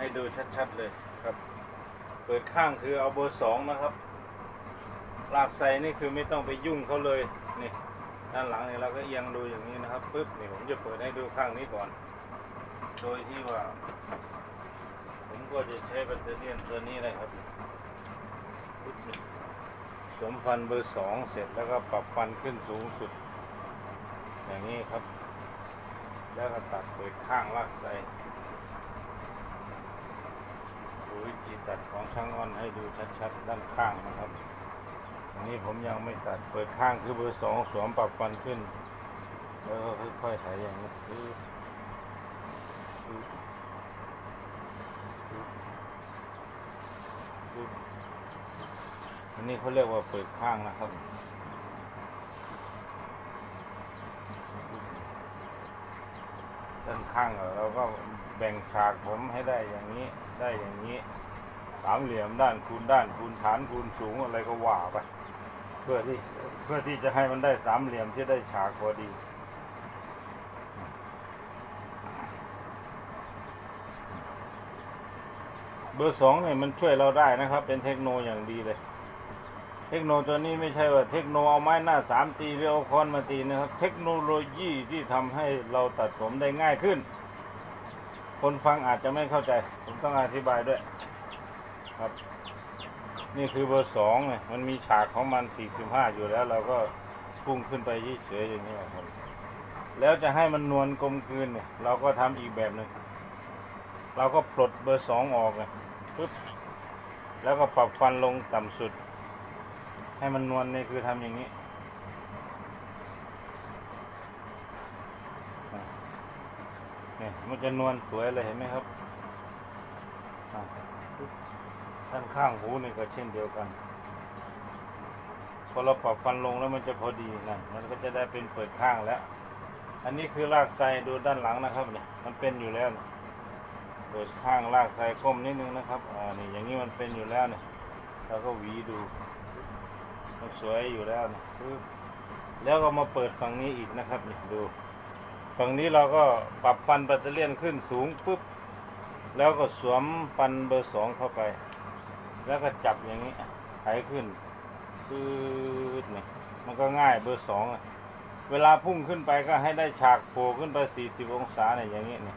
ให้ดูชัดๆเลยครับ เปิดข้างคือเอาเบอร์สองนะครับลากใส่นี่คือไม่ต้องไปยุ่งเขาเลยนี่ด้านหลังเนี่ยเราก็เอียงดูอย่างนี้นะครับปึ๊บนี่ผมจะเปิดให้ดูข้างนี้ก่อน โดยที่ว่า ผมก็จะใช้แบตเตอรี่ยนตัวนี้เลยครับปึ๊บสมฟันเบอร์สองเสร็จแล้วก็ปรับฟันขึ้นสูงสุด อย่างนี้ครับ แล้วก็ตัดเปิดข้างลากใส่ดูวิ ธีตัดของช่างอ้อนให้ดูชัดๆด้านข้างนะครับอันนี้ผมยังไม่ตัดเปิดข้างคือเบอร์สองสวมปรับฟันขึ้น แล้วก็ค่อยๆไถอย่างนี้ปึ๊บปึ๊บปึ๊บปึ๊บอันนี้เขาเรียกว่าเปิดข้างนะครับด้านข้างเราก็แบ่งฉากผมให้ได้อย่างนี้ ได้อย่างนี้ สามเหลี่ยมด้านคูณด้านคูณฐานคูณสูงอะไรก็ว่าไป เพื่อที่เพื่อที่จะให้มันได้สามเหลี่ยมที่ได้ฉากพอดีเบอร์สองเนี่ยมันช่วยเราได้นะครับ เป็นเทคโนอย่างดีเลย เทคโนตัวนี้ไม่ใช่ว่าเทคโนเอาไม้หน้าสามตีหรือเอาคอนมาตีนะครับ เทคโนโลยีที่ทำให้เราตัดผมได้ง่ายขึ้น คนฟังอาจจะไม่เข้าใจ ผมต้องอธิบายด้วย ครับ นี่คือเบอร์สองเนี่ยมันมีฉากของมันสี่สิบห้าอยู่แล้ว เราก็พุ่งขึ้นไปเฉยๆอย่างนี้ครับแล้วจะให้มันนวลกลมกลืนเนี่ย เราก็ทำอีกแบบหนึ่งเราก็ปลดเบอร์สองออกเลยปึ๊บแล้วก็ปรับฟันลงต่ำสุด ให้มันนวลเนี่ยคือทำอย่างนี้เนี่ยมันจะนวลสวยเลยเห็นไหมครับ ด้านข้างหูนี่ก็เช่นเดียวกัน พอเราปรับฟันลงแล้วมันจะพอดีนั่นมันก็จะได้เป็นเปิดข้างแล้ว อันนี้คือลากไซดูด้านหลังนะครับเนี่ยมันเป็นอยู่แล้วเเปิดข้างลากไซก้มนิดนึงนะครับอ่านี่อย่างนี้มันเป็นอยู่แล้วเนี่ยเราก็หวีดูมันสวยอยู่แล้วนะปึ๊บแล้วก็มาเปิดฝั่งนี้อีกนะครับนี่ดู ฝั่งนี้เราก็ปรับฟันแบตเตอรี่ยนขึ้นสูงปุ๊บแล้วก็สวมฟันเบอร์สองเข้าไป แล้วก็จับอย่างนี้ไถขึ้นปืดเนี่ยมันก็ง่ายเบอร์สองอะเวลาพุ่งขึ้นไปก็ให้ได้ฉากโผล่ขึ้นไปสี่สิบองศาเนี่ยอย่างนี้เนี่ย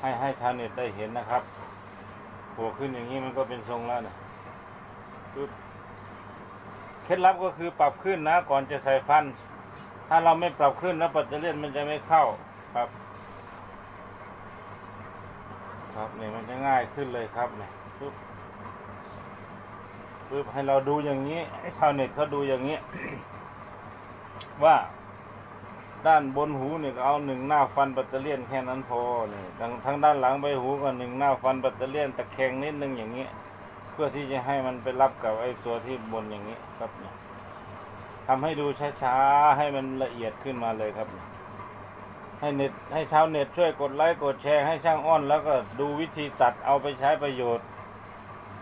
ให้ให้ชาวเน็ตได้เห็นนะครับโผล่ขึ้นอย่างนี้มันก็เป็นทรงแล้วนะปึ๊บเคล็ดลับก็คือปรับขึ้นนะ ก่อนจะใส่ฟัน ถ้าเราไม่ปรับขึ้นแล้วปัตเตอร์เลียนมันจะไม่เข้าครับ ครับเนี่ยมันจะง่ายขึ้นเลยครับเนี่ยปึ๊บ ปึ๊บให้เราดูอย่างนี้ให้ชาวเน็ตเขาดูอย่างนี้ ว่าด้านบนหูเนี่ยเอาหนึ่งหน้าฟันปัตเตอร์เลียนแค่นั้นพอเนี่ยทางทางด้านหลังใบหูก็หนึ่งหน้าฟันปัตเตอร์เลียนตะแคงนิดนึงอย่างนี้เพื่อที่จะให้มันไปรับกับไอ้ตัวที่บนอย่างนี้ครับเนี่ยทำให้ดูช้าๆให้มันละเอียดขึ้นมาเลยครับ ให้เน็ตให้ชาวเน็ตช่วยกดไลค์กดแชร์ให้ช่างอ้อน แล้วก็ดูวิธีตัดเอาไปใช้ประโยชน์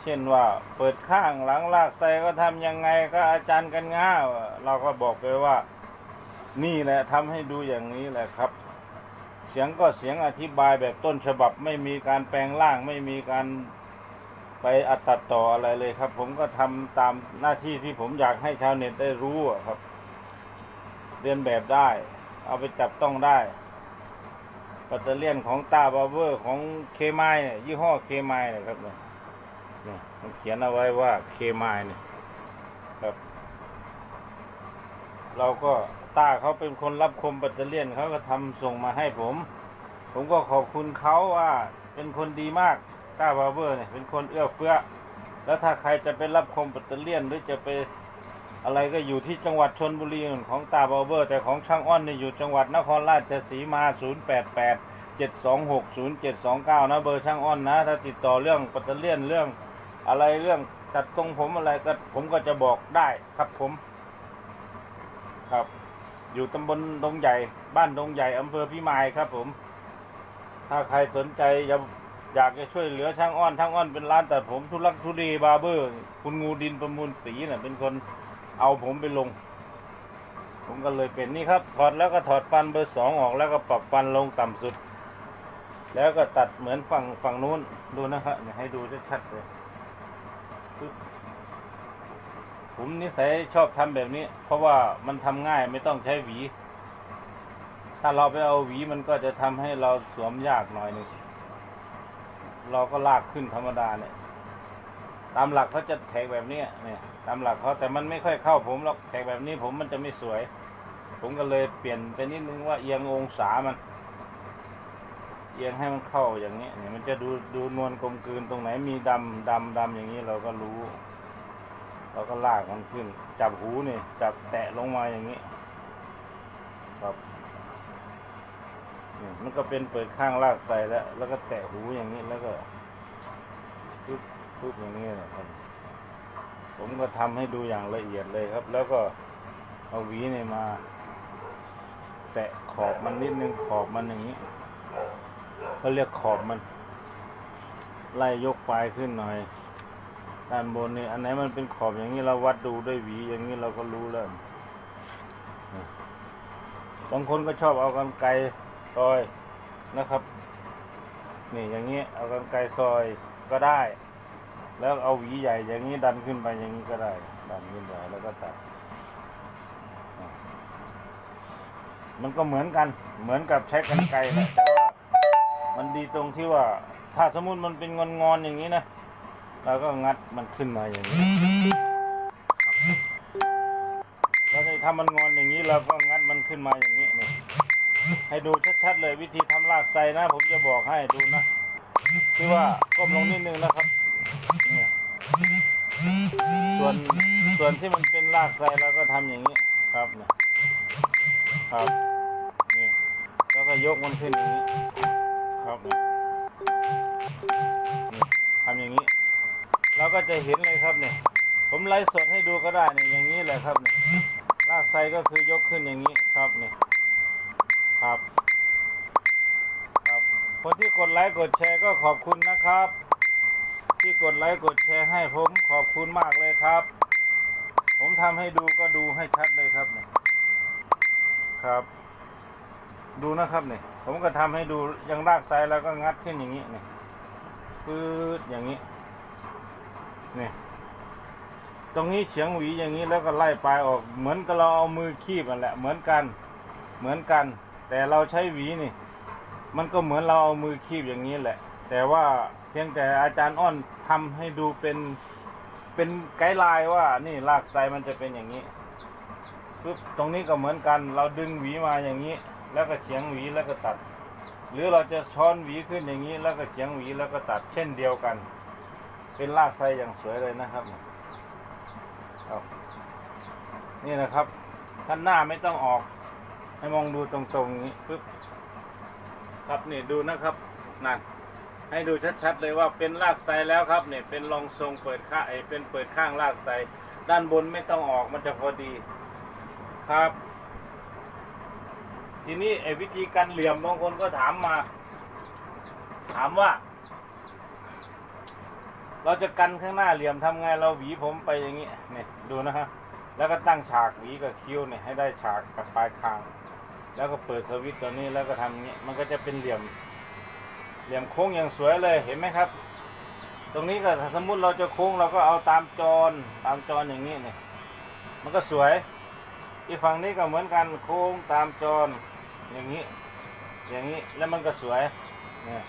ช่นว่าเปิดข้างหลังลากใส่ก็ทำยังไงก็อาจารย์กันง่าเราก็บอกไปว่า นี่แหละทำให้ดูอย่างนี้แหละครับ เสียงก็เสียงอธิบายแบบต้นฉบับไม่มีการแปลงร่างไม่มีการไปอัดตัดต่ออะไรเลยครับ ผมก็ทำตามหน้าที่ที่ผมอยากให้ชาวเน็ตได้รู้ครับ เรียนแบบได้ เอาไปจับต้องได้ปัตเตอร์เลียนของตาบาเวอร์ของเคมายเนี่ยยี่ห้อเคมายเนี่ยครับเนี่ย นี่มันเขียนเอาไว้ว่าเคมายเนี่ยครับ เราก็ต้าเขาเป็นคนรับคมปัตเตอร์เลียนเขาก็ทำส่งมาให้ผม ผมก็ขอบคุณเขาว่าเป็นคนดีมากต้าบาเบอร์เนี่ยเป็นคนเอื้อเฟื้อ แล้วถ้าใครจะไปรับคมปัตเตอร์เลียนหรือจะไปอะไรก็อยู่ที่จังหวัดชนบุรีของตาบาเบอร์ แต่ของช่างอ้อนเนี่ยอยู่จังหวัดนครราชสีมา 088 726 0729 นะเบอร์ช่างอ้อนนะ ถ้าติดต่อเรื่องปัตเตอร์เลียนเรื่อง อะไรเรื่องตัดตรงผมอะไรก็ผมก็จะบอกได้ครับผม ครับ อยู่ตำบลดงใหญ่ บ้านดงใหญ่อำเภอพิมายครับ ผม ถ้าใครสนใจจะอยากจะช่วยเหลือช่างอ้อนช่างอ้อนเป็นร้านตัดผมทุลักทุเลบาร์เบอร์ คุณงูดินประมูลสีเน่ะเป็นคนเอาผมไปลง ผมก็เลยเป็นนี่ครับ ถอดแล้วก็ถอดฟันเบอร์สองออกแล้วก็ปรับฟันลงต่ำสุด แล้วก็ตัดเหมือนฝั่งฝั่งนู้นดูนะครับให้ดูชัดๆเลย ผมนิสัยชอบทำแบบนี้ เพราะว่ามันทำง่ายไม่ต้องใช้หวี ถ้าเราไปเอาหวีมันก็จะทำให้เราสวมยากหน่อยหนึงเราก็ลากขึ้นธรรมดาเนี่ย ตามหลักเขาจะแทงแบบนี้เนี่ย ตามหลักเขาแต่มันไม่ค่อยเข้าผมหรอกแทงแบบนี้ผมมันจะไม่สวย ผมก็เลยเปลี่ยนไปนิดนึงว่าเอียงองศามัน เอียงให้มันเข้าอย่างนี้เนี่ยมันจะดูดูนวลกลมกลืนตรงไหนมีดำดำดำอย่างนี้เราก็รู้ เราก็ลากมันขึ้น จับหูนี่จับแตะลงมาอย่างนี้ครับนี่มันก็เป็นเปิดข้างลากใส่แล้ว แล้วก็แตะหูอย่างนี้แล้วก็ปึ๊บปึ๊บอย่างนี้นะครับ ผมก็ทำให้ดูอย่างละเอียดเลยครับ แล้วก็เอาหวีเนี่ยมา แตะขอบมันนิดนึงขอบมันอย่างนี้ เขาเรียกขอบมัน ไล่ยกปลายขึ้นหน่อยด้านบนนี่อันไหนมันเป็นขอบอย่างนี้เราวัดดูด้วยหวีอย่างนี้เราก็รู้แล้วบางคนก็ชอบเอากันไกรซอยนะครับ นี่อย่างนี้เอากันไกรซอยก็ได้ แล้วเอาหวีใหญ่อย่างนี้ดันขึ้นไปอย่างนี้ก็ได้ ดันขึ้นไปแล้วก็ตัด มันก็เหมือนกัน เหมือนกับใช้กันไกรแหละ มันดีตรงที่ว่า ถ้าสมมุติมันเป็นงอนงอนๆอย่างนี้นะเราก็งัดมันขึ้นมาอย่างนี้แล้วถ้ามันงอนอย่างนี้เราก็งัดมันขึ้นมาอย่างนี้นี่ให้ดูชัดๆเลยวิธีทำลากไซนะ ผมจะบอกให้ดูนะคือว่าก้มลงนิดนึงนะครับเนี่ยส่วนส่วนที่มันเป็นรากไซเราก็ทำอย่างนี้ครับเนี่ยครับนี่แล้วก็ยกมันขึ้นอย่างนี้ ครับทำอย่างนี้ เราก็จะเห็นเลยครับเนี่ย ผมไลฟ์สดให้ดูก็ได้เนี่ยอย่างนี้แหละครับเนี่ยรากไซก็คือยกขึ้นอย่างนี้ครับเนี่ยครับ ครับ คนที่กดไลค์กดแชร์ก็ขอบคุณนะครับ ที่กดไลค์กดแชร์ให้ผมขอบคุณมากเลยครับ ผมทำให้ดูก็ดูให้ชัดเลยครับเนี่ยครับ ดูนะครับเนี่ยผมก็ทำให้ดูยังรากไซแล้วก็งัดขึ้นอย่างนี้เนี่ยปื๊ดอย่างนี้เนี่ยตรงนี้เฉียงหวีอย่างนี้แล้วก็ไล่ปลายออกเหมือนกับเราเอามือคีบนั่นแหละเหมือนกันเหมือนกัน แต่เราใช้หวีนี่ มันก็เหมือนเราเอามือคีบอย่างนี้แหละ แต่ว่าเพียงแต่อาจารย์อ้อนทำให้ดูเป็นเป็นไกด์ไลน์ว่านี่รากไซมันจะเป็นอย่างนี้ปึ๊บตรงนี้ก็เหมือนกัน เราดึงหวีมาอย่างนี้ แล้วก็เฉียงหวีแล้วก็ตัด หรือเราจะช้อนหวีขึ้นอย่างนี้ แล้วก็เฉียงหวีแล้วก็ตัดเช่นเดียวกัน เป็นรากไซอย่างสวยเลยนะครับนี่นะครับท่านหน้าไม่ต้องออก ให้มองดูตรงๆอย่างนี้ปึ๊บครับนี่ดูนะครับนั่นให้ดูชัดๆเลยว่าเป็นรากไซแล้วครับเนี่ยเป็นรองทรงเปิดข้างไอเป็นเปิดข้างรากไซด้านบนไม่ต้องออกมันจะพอดีครับ ทีนี้ไอ้วิธีการเหลี่ยมบางคนก็ถามมา ถามว่า เราจะกันข้างหน้าเหลี่ยมทำไงเราหวีผมไปอย่างนี้เนี่ยดูนะฮะแล้วก็ตั้งฉากหวีกับคิ้วเนี่ยให้ได้ฉากกับปลายคาง แล้วก็เปิดสวิตตัวนี้แล้วก็ทำอย่างนี้มันก็จะเป็นเหลี่ยม เหลี่ยมโค้งอย่างสวยเลยเห็นไหมครับ ตรงนี้ก็สมมุติเราจะโค้งเราก็เอาตามจรตามจรอย่างนี้เนี่ยมันก็สวยอีกฝั่งนี้ก็เหมือนกันโค้งตามจร อย่างนี้ อย่างนี้แล้วมันก็สวยเนี่ย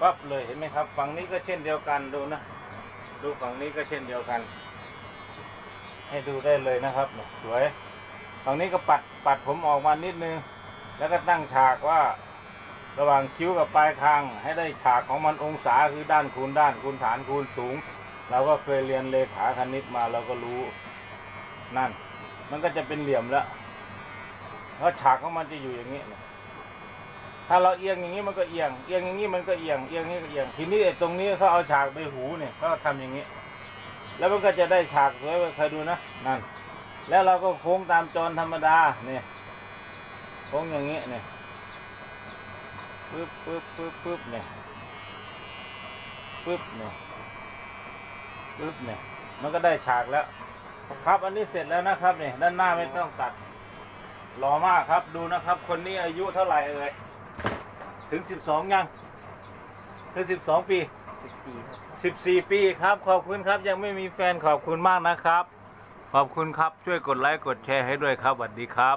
ปั๊บเลยเห็นไหมครับ ฝั่งนี้ก็เช่นเดียวกันดูนะ ดูฝั่งนี้ก็เช่นเดียวกัน ให้ดูได้เลยนะครับเนี่ยสวย ฝั่งนี้ก็ปัดปัดผมออกมานิดนึง แล้วก็ตั้งฉากว่า ระหว่างคิ้วกับปลายคางให้ได้ฉากของมันองศาคือด้านคูณด้านคูณฐานคูณสูง เราก็เคยเรียนเลขาคณิตมาเราก็รู้นั่น มันก็จะเป็นเหลี่ยมแล้ว เพราะฉากของมันจะอยู่อย่างนี้เนี่ยถ้าเราเอียงอย่างนี้มันก็เอียง เอียงอย่างนี้มันก็เอียง เอียงอย่างนี้ก็เอียง ทีนี้ไอ้ตรงนี้เขาเอาฉากไปหูเนี่ยเขาก็ทำอย่างนี้ แล้วมันก็จะได้ฉากสวยเคยดูนะนั่น แล้วเราก็โค้งตามจรธรรมดาเนี่ยโค้งอย่างนี้เนี่ยปึ๊บปึ๊บปึ๊บปึ๊บเนี่ยปึ๊บเนี่ยปึ๊บเนี่ย มันก็ได้ฉากแล้ว ครับอันนี้เสร็จแล้วนะครับเนี่ยด้านหน้าไม่ต้องตัด หล่อมากครับดูนะครับ คนนี้อายุเท่าไหร่เอ่ยถึงสิบสองยังถึงสิบสองปีสิบสี่ปีครับ ขอบคุณครับ ยังไม่มีแฟนขอบคุณมากนะครับ ขอบคุณครับช่วยกดไลค์กดแชร์ให้ด้วยครับสวัสดีครับ